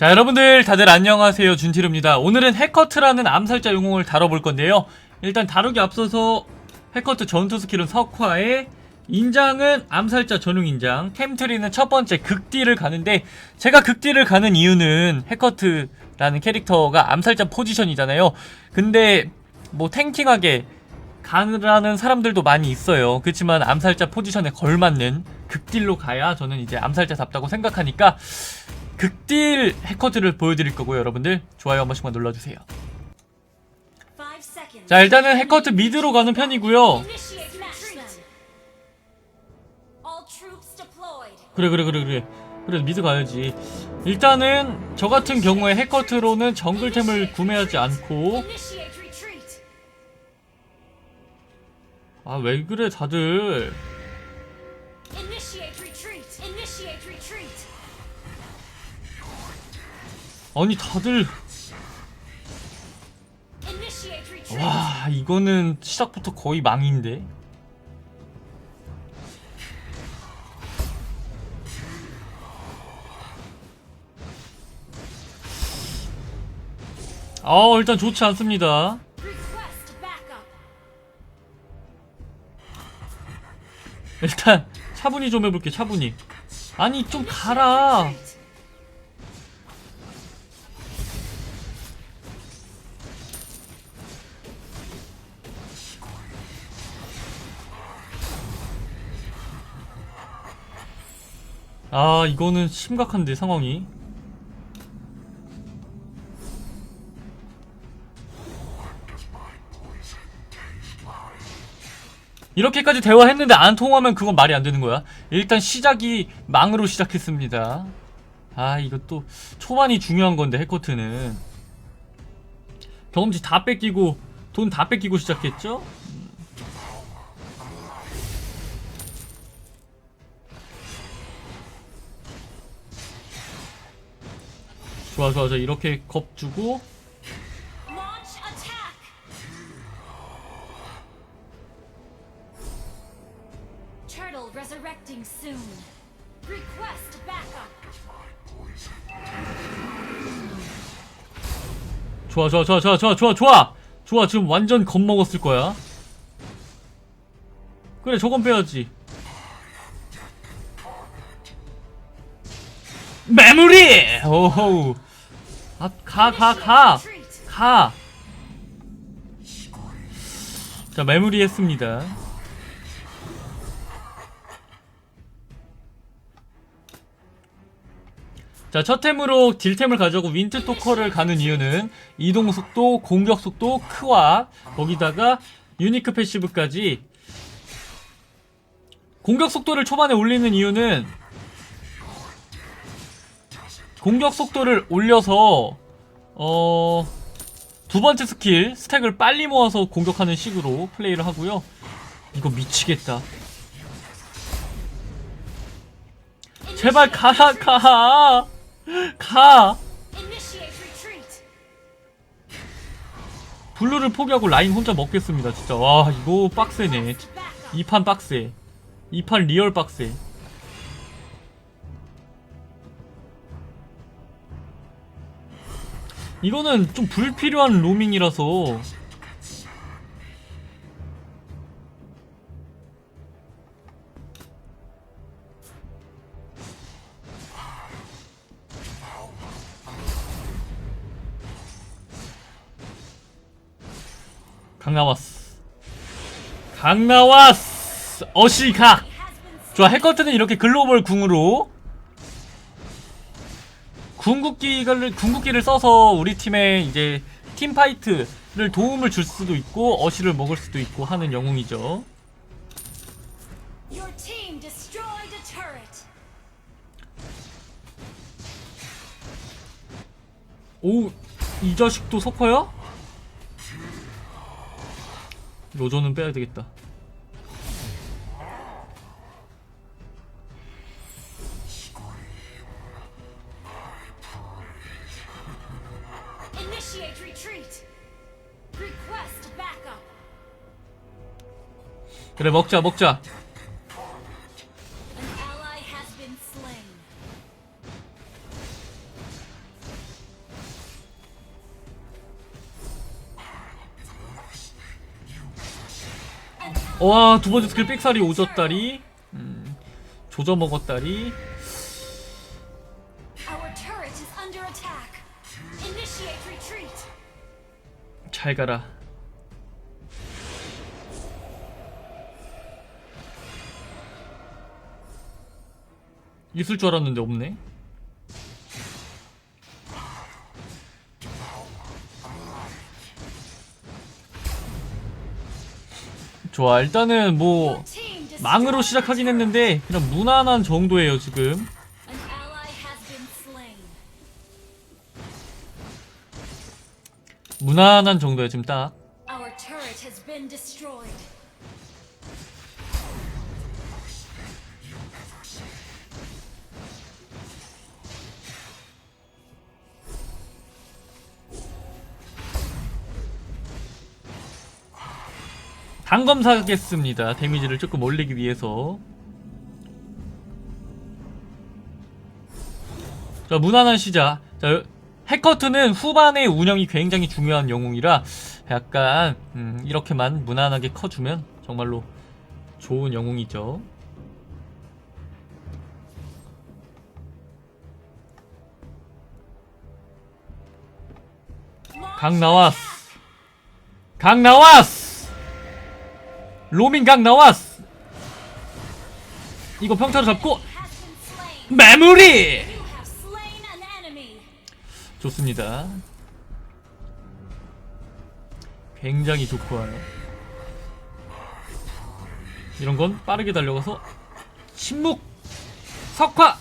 자 여러분들 다들 안녕하세요. 준티르입니다. 오늘은 해커트라는 암살자 영웅을 다뤄볼 건데요. 일단 다루기 앞서서 해커트 전투 스킬은 석화에 인장은 암살자 전용 인장 템트리는 첫 번째 극딜을 가는데 제가 극딜을 가는 이유는 해커트라는 캐릭터가 암살자 포지션이잖아요. 근데 뭐 탱킹하게 가느라는 사람들도 많이 있어요. 그렇지만 암살자 포지션에 걸맞는 극딜로 가야 저는 이제 암살자답다고 생각하니까 극딜 해커트를 보여드릴 거고요 여러분들. 좋아요 한 번씩만 눌러주세요. 자 일단은 해커트 미드로 가는 편이고요. 그래 그래 그래 그래. 그래 미드 가야지. 일단은 저 같은 경우에 해커트로는 정글템을 구매하지 않고. 아 왜 그래 다들 아니 다들. 와 이거는 시작부터 거의 망인데? 아 일단 좋지 않습니다. 일단 차분히 좀 해볼게 차분히. 아니 좀 가라 아 이거는 심각한데 상황이. 이렇게까지 대화했는데 안 통하면 그건 말이 안 되는 거야. 일단 시작이 망으로 시작했습니다. 아 이것도 초반이 중요한 건데 해커트는. 경험치 다 뺏기고 돈 다 뺏기고 시작했죠? 좋아 좋아 좋아 이렇게 겁 주고. 좋아 좋아 좋아 좋아 좋아 좋아 좋아. 좋아 지금 완전 겁먹었을 거야. 그래 저건 빼야지. 메모리! 오호 아 가 가가 Retreat. 가. 자, 메모리 했습니다. 자, 첫 템으로 딜템을 가져오고 윈트 토커를 가는 이유는 이동 속도, 공격 속도, 크와 거기다가 유니크 패시브까지 공격 속도를 초반에 올리는 이유는 공격 속도를 올려서 어... 두 번째 스킬 스택을 빨리 모아서 공격하는 식으로 플레이를 하고요. 이거 미치겠다. 제발 가라 가. 가. 블루를 포기하고 라인 혼자 먹겠습니다. 진짜 와 이거 빡세네. Backup. 이판 빡세. 이판 리얼 빡세. 이거는 좀 불필요한 로밍이라서 강 나왔어. 강 나왔어. 어시각. 좋아 해커트는 이렇게 글로벌 궁으로 궁극기를 궁극기를 써서 우리 팀의 이제 팀 파이트를 도움을 줄 수도 있고 어시를 먹을 수도 있고 하는 영웅이죠. 오, 이 자식도 석화야? 로저는 빼야 되겠다. Initiate retreat. Request backup. 그래 먹자 먹자. An ally has been slain. 와 두 번째 스킬 삑사리 오졌다리. 음, 조져 먹었다리. Our turret is under attack. 잘 가라. 있을 줄 알았는데 없네. 좋아, 일단은 뭐 망으로 시작하긴. 했는데 그냥 무난한 정도예요 지금. 무난한 정도야 지금 딱. Our turret has been destroyed. 단검 사겠습니다. 데미지를 조금 올리기 위해서. 자, 무난한 시작. 자, 해커트는 후반의 운영이 굉장히 중요한 영웅이라 약간 음, 이렇게만 무난하게 커주면 정말로 좋은 영웅이죠. 강 나왔어. 강 나왔어. 로밍 강 나왔어. 이거 평타로 잡고. 마무리. You have slain an enemy. 좋습니다. 굉장히 좋고요. 이런 건 빠르게 달려가서 침묵 석화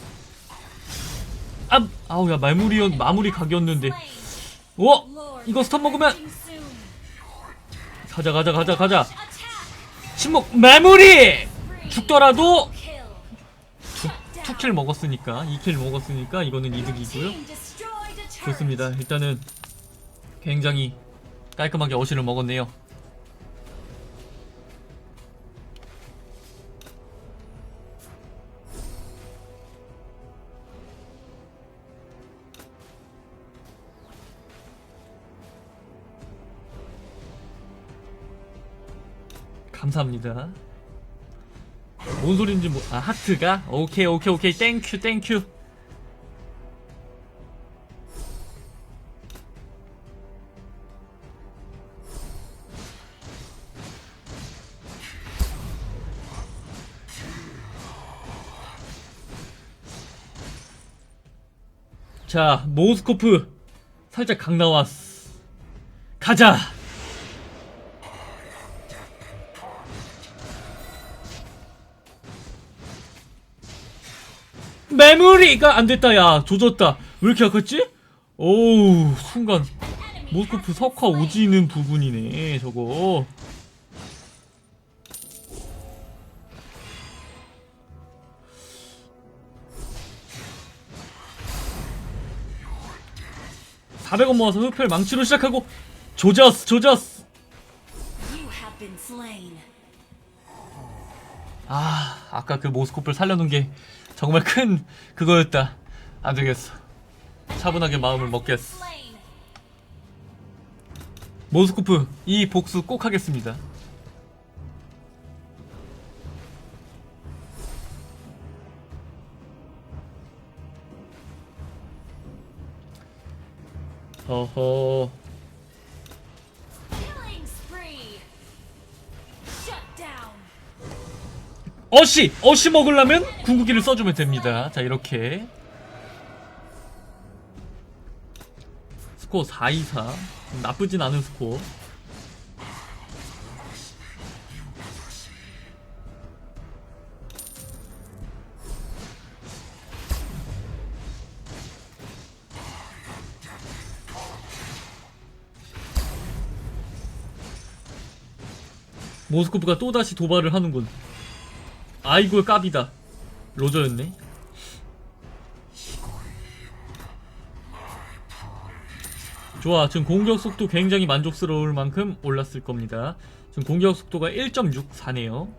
아 아우 야 마무리 마무리 각이었는데. 오 이거 스턴 먹으면. 가자 가자 가자 가자. 침묵 마무리 죽더라도 툭킬 먹었으니까 2킬 먹었으니까 이거는 이득이고요. 좋습니다. 일단은 굉장히 깔끔하게 어시를 먹었네요. 감사합니다. 뭔 소린지 뭐, 아, 하트가? 오케이, 오케이, 오케이. 땡큐, 땡큐. 자, 모스코프 살짝 강 나왔어. 가자. 메모리가 안 됐다. 야, 조졌다. 왜 이렇게 약했지? 오우, 순간 모스코프 석화. 오지는 부분이네. 저거. (400원) 모아서 흡혈 망치로 시작하고 been slain. 아 아까 그 모스코프를 살려놓은 게 정말 큰 그거였다. 안 되겠어. 차분하게 마음을 먹겠어. 모스코프 이 복수 꼭 하겠습니다 down. 어시! 어시 먹으려면 궁극기를 써주면 됩니다. 자, 이렇게. 스코어 424. 나쁘진 않은 스코어. 모스코프가 또다시 도발을 하는군. 아이고 까비다. 로저였네. 좋아 지금 공격 속도 굉장히 만족스러울 만큼 올랐을 겁니다. 지금 공격 속도가 1.64네요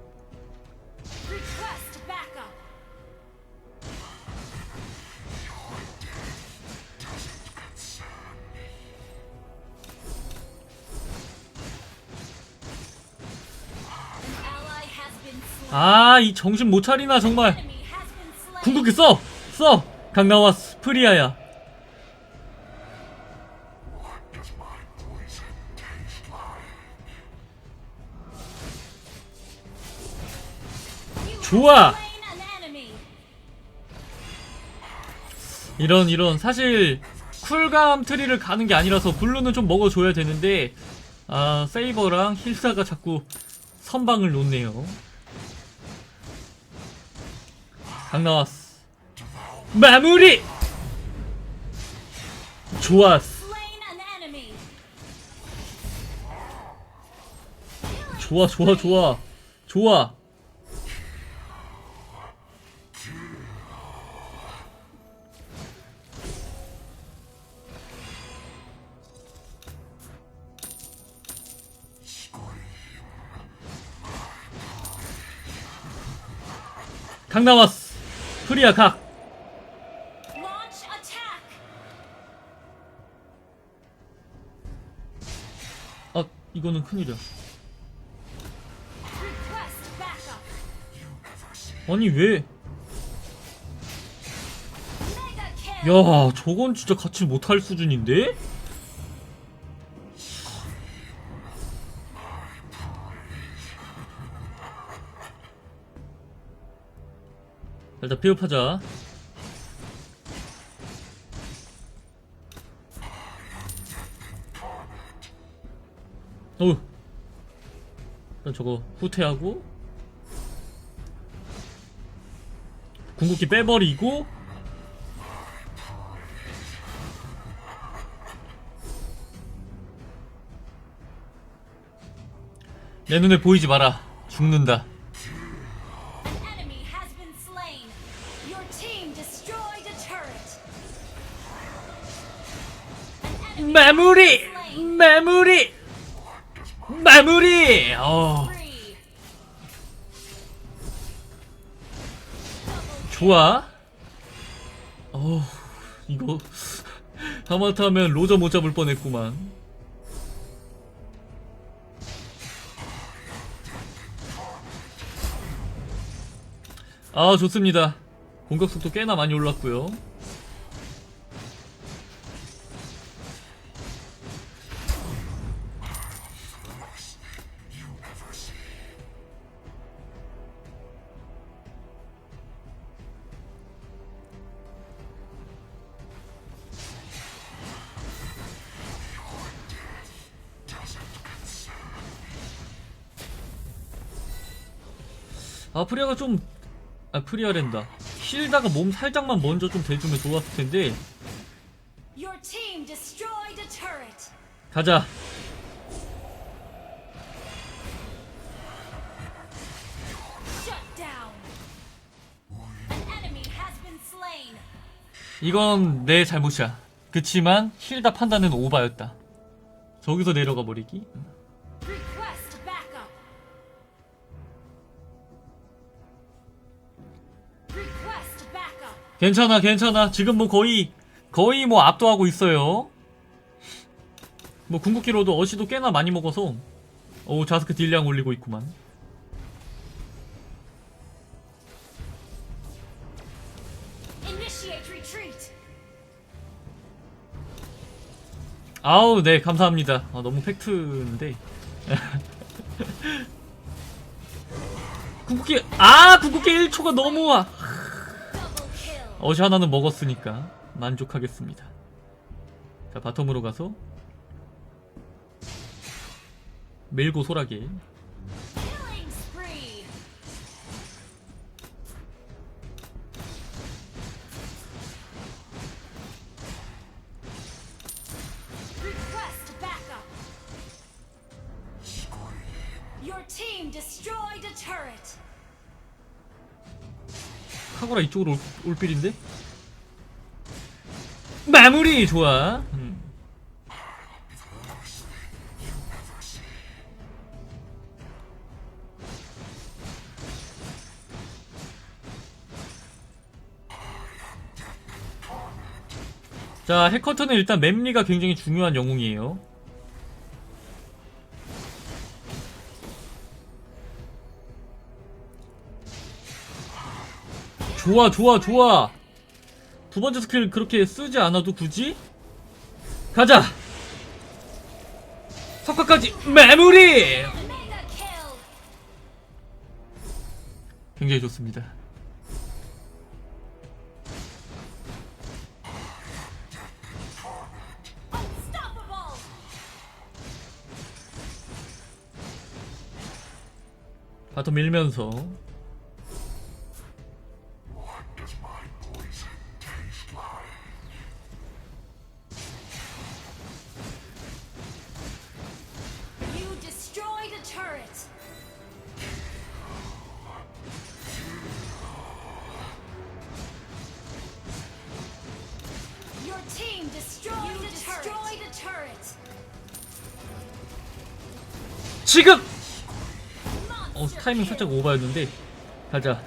아 이 정신 못 차리나 정말. 궁극기 써! 써! 강나와 스 프리아야 You have 좋아! 이런 이런 사실 쿨감 트리를 가는 게 아니라서 블루는 좀 먹어줘야 되는데 아 세이버랑 힐사가 자꾸 선방을 놓네요 강나와스 마무리! 좋았어. 좋아 좋아 좋아 좋아 각 나왔어 프리야 attack. 아, 이거는 큰일이야. 아니 왜. 야, 저건 진짜 같이 못할 수준인데? 일단 폐업하자. 어우. 일단 저거 후퇴하고. 궁극기 빼버리고. 내 눈에 보이지 마라. 죽는다. 마무리! 마무리! 마무리! 어. 좋아. 어, 이거 하마터면 로저 못 잡을 뻔했구만. 아, 좋습니다. 공격 속도 꽤나 많이 올랐고요. 아 프리아가 좀... 아 프리아랜다. 힐다가 몸 살짝만 먼저 좀 대주면 좋았을 텐데. 가자. 이건 내 잘못이야. 그치만 힐다 판단은 오바였다. 저기서 내려가 버리기 괜찮아 괜찮아. 지금 뭐 거의 거의 뭐 압도하고 있어요. 뭐 궁극기로도 어시도 꽤나 많이 먹어서. 오 자스크 딜량 올리고 있구만. 아우 네 감사합니다. 아, 너무 팩트인데. 궁극기 아 궁극기 1초가 너무 아 Double kill. 어시 하나는 먹었으니까 만족하겠습니다. 자 바텀으로 가서 밀고 소라게 카고라 이쪽으로 올, 올 필인데? 마무리! 좋아. 음. 자 해커터는 일단 맵리가 굉장히 중요한 영웅이에요 좋아 좋아 좋아 두 번째 스킬 그렇게 쓰지 않아도 굳이 가자 석화까지 마무리. 굉장히 좋습니다. 바텀 밀면서 지금! 어 타이밍. 살짝 오버였는데 가자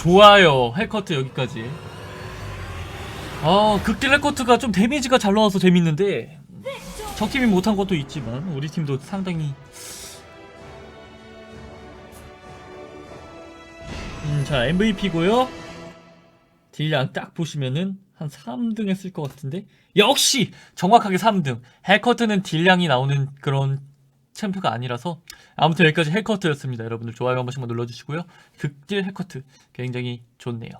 좋아요. 헬커트 여기까지. 아 극딜 헬커트가 좀 데미지가 잘 나와서 재밌는데. 적팀이 못한 것도 있지만 우리 팀도 상당히. 음, 자 MVP고요. 딜량 딱 보시면은 한 3등 했을 것 같은데. 역시 정확하게 3등. 헬커트는 딜량이 나오는 그런 챔프가 아니라서 아무튼 여기까지 헬커트였습니다. 여러분들 좋아요 한 번씩만 눌러주시고요. 극딜 헬커트 굉장히 좋네요